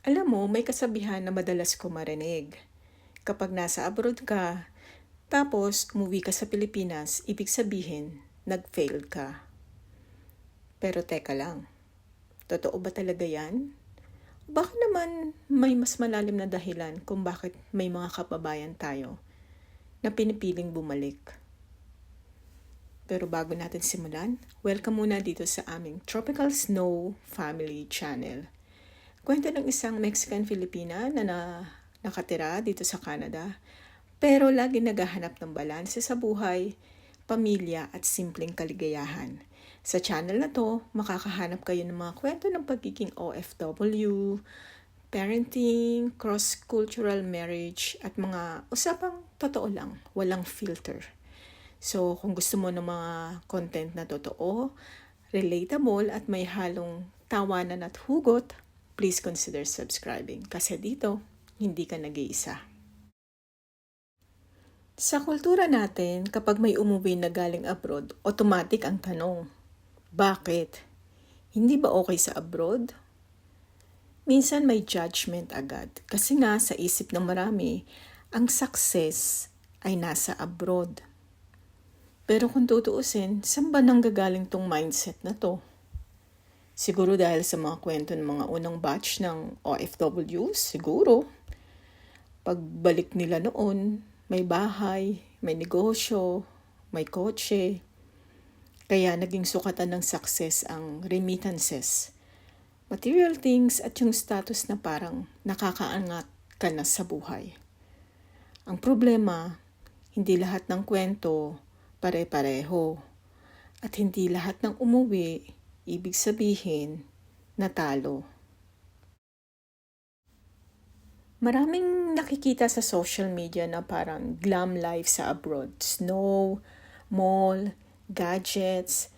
Alam mo, may kasabihan na madalas ko marinig. Kapag nasa abroad ka, tapos umuwi ka sa Pilipinas, ibig sabihin, nag-fail ka. Pero teka lang, totoo ba talaga yan? Baka naman may mas malalim na dahilan kung bakit may mga kababayan tayo na pinipiling bumalik. Pero bago natin simulan, welcome muna dito sa aming Tropical Snow Family Channel. Kwento ng isang Mexican-Filipina na, na nakatira dito sa Canada, pero lagi naghahanap ng balanse sa buhay, pamilya at simpleng kaligayahan. Sa channel na to, makakahanap kayo ng mga kwento ng pagiging OFW, parenting, cross-cultural marriage, at mga usapang totoo lang, walang filter. So, kung gusto mo ng mga content na totoo, relatable at may halong tawanan at hugot, please consider subscribing. Kasi dito, hindi ka nag-iisa. Sa kultura natin, kapag may umuwi na galing abroad, automatic ang tanong, bakit? Hindi ba okay sa abroad? Minsan may judgment agad kasi nga sa isip ng marami, ang success ay nasa abroad. Pero kung tutuusin, saan ba nanggagaling tong mindset na to? Siguro dahil sa mga kwento ng mga unang batch ng OFW, siguro. Pagbalik nila noon, may bahay, may negosyo, may kotse. Kaya naging sukatan ng success ang remittances. Material things at yung status na parang nakakaangat ka na sa buhay. Ang problema, hindi lahat ng kwento pare-pareho. At hindi lahat ng umuwi, ibig sabihin, natalo. Maraming nakikita sa social media na parang glam life sa abroad. Snow, mall, gadgets.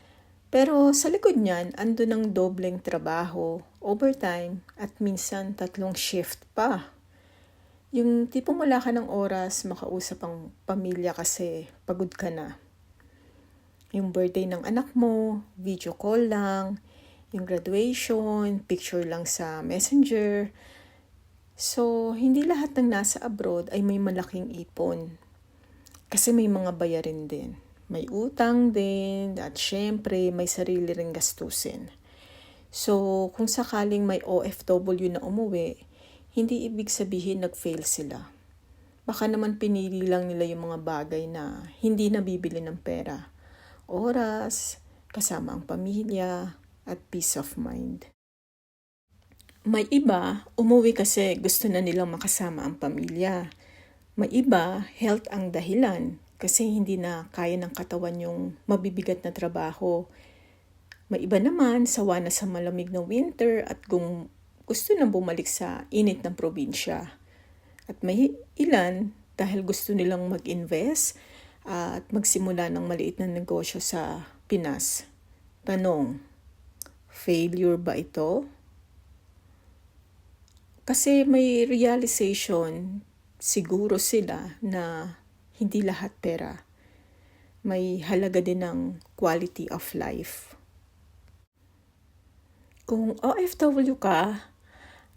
Pero sa likod niyan, ando ng dobleng trabaho, overtime, at minsan tatlong shift pa. Yung tipong wala ka ng oras makausap ang pamilya kasi pagod ka na yung birthday ng anak mo, video call lang, yung graduation, picture lang sa messenger. So, hindi lahat ng nasa abroad ay may malaking ipon. Kasi may mga bayarin din. May utang din, at syempre may sarili ring gastusin. So, kung sakaling may OFW na umuwi, hindi ibig sabihin nag-fail sila. Baka naman pinili lang nila yung mga bagay na hindi nabibili ng pera oras, kasama ang pamilya, at peace of mind. May iba, umuwi kasi gusto na nilang makasama ang pamilya. May iba, health ang dahilan kasi hindi na kaya ng katawan yung mabibigat na trabaho. May iba naman, sawa na sa malamig na winter at kung gusto nang bumalik sa init ng probinsya. At may ilan, dahil gusto nilang mag-invest, at magsimula ng maliit na negosyo sa Pinas. Tanong, failure ba ito? Kasi may realization siguro sila na hindi lahat pera. May halaga din ng quality of life. Kung OFW ka,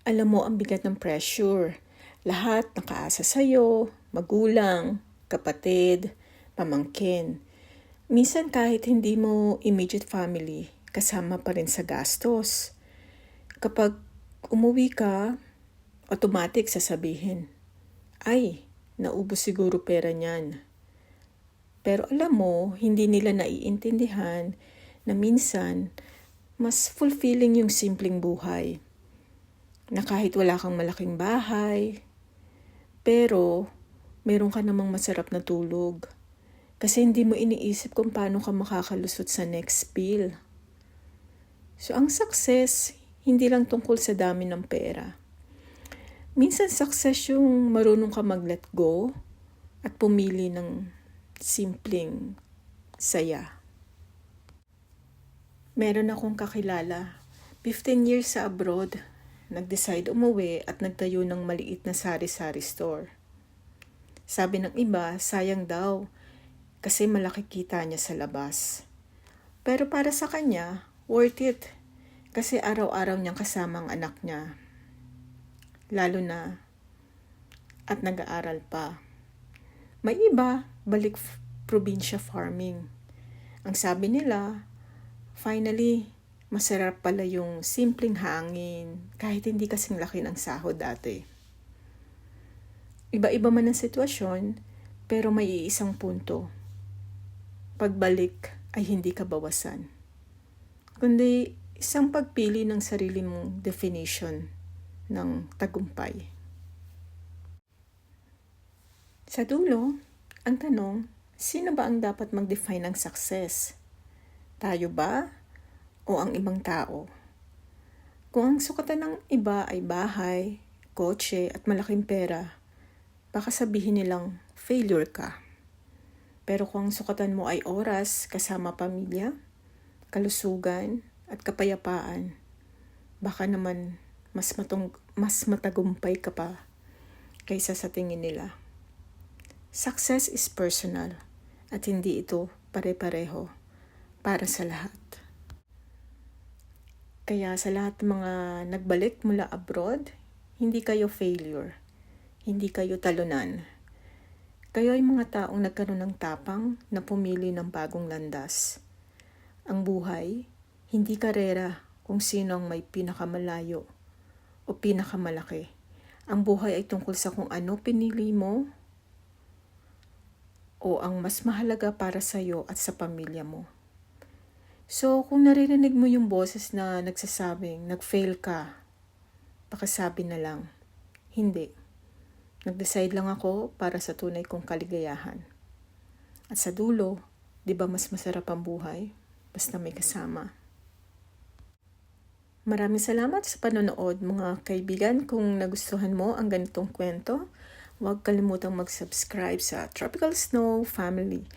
alam mo ang bigat ng pressure. Lahat nakaasa sa'yo, magulang, kapatid, pamangkin. Minsan kahit hindi mo immediate family, kasama pa rin sa gastos. Kapag umuwi ka, automatic sasabihin, ay, naubos siguro pera niyan. Pero alam mo, hindi nila naiintindihan na minsan, mas fulfilling yung simpleng buhay. Na kahit wala kang malaking bahay, pero meron ka namang masarap na tulog kasi hindi mo iniisip kung paano ka makakalusot sa next bill. So ang success, hindi lang tungkol sa dami ng pera. Minsan success yung marunong ka mag-let go at pumili ng simpleng saya. Meron akong kakilala, 15 years sa abroad, nag-decide umuwi at nagtayo ng maliit na sari-sari store. Sabi ng iba, sayang daw, kasi malaki kita niya sa labas. Pero para sa kanya, worth it kasi araw-araw niyang kasama ang anak niya. lalo na at nag-aaral pa. May iba, balik probinsya farming. Ang sabi nila, finally, masarap pala yung simpleng hangin kahit hindi kasing laki ng sahod dati. Iba-iba man ang sitwasyon, pero may iisang punto. Pagbalik ay hindi ka bawasan. Kundi isang pagpili ng sarili mong definition ng tagumpay. Sa dulo, ang tanong, sino ba ang dapat mag-define ng success? Tayo ba o ang ibang tao? Kung ang sukatan ng iba ay bahay, kotse at malaking pera, baka sabihin nilang failure ka. Pero kung ang sukatan mo ay oras kasama pamilya, kalusugan at kapayapaan, baka naman mas, matong, mas matagumpay ka pa kaysa sa tingin nila. Success is personal at hindi ito pare-pareho para sa lahat. Kaya sa lahat ng mga nagbalik mula abroad, hindi kayo failure. Hindi kayo talunan. Kayo ay mga taong nagkaroon ng tapang na pumili ng bagong landas. Ang buhay, hindi karera kung sino ang may pinakamalayo o pinakamalaki. Ang buhay ay tungkol sa kung ano pinili mo o ang mas mahalaga para sa iyo at sa pamilya mo. So, kung naririnig mo yung boses na nagsasabing nag-fail ka, pakasabi na lang, hindi. Nag-decide lang ako para sa tunay kong kaligayahan. At sa dulo, di ba mas masarap ang buhay? Basta may kasama. Maraming salamat sa panonood mga kaibigan. Kung nagustuhan mo ang ganitong kwento, Huwag kalimutang mag-subscribe sa Tropical Snow Family.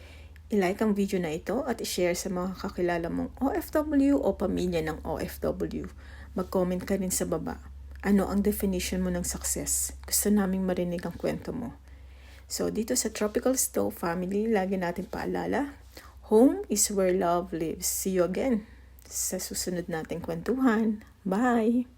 I-like ang video na ito at i-share sa mga kakilala mong OFW o pamilya ng OFW. Mag-comment ka rin sa baba. Ano ang definition mo ng success? Gusto naming marinig ang kwento mo. So, dito sa Tropical Snow Family, lagi natin paalala, home is where love lives. See you again sa susunod nating kwentuhan. Bye!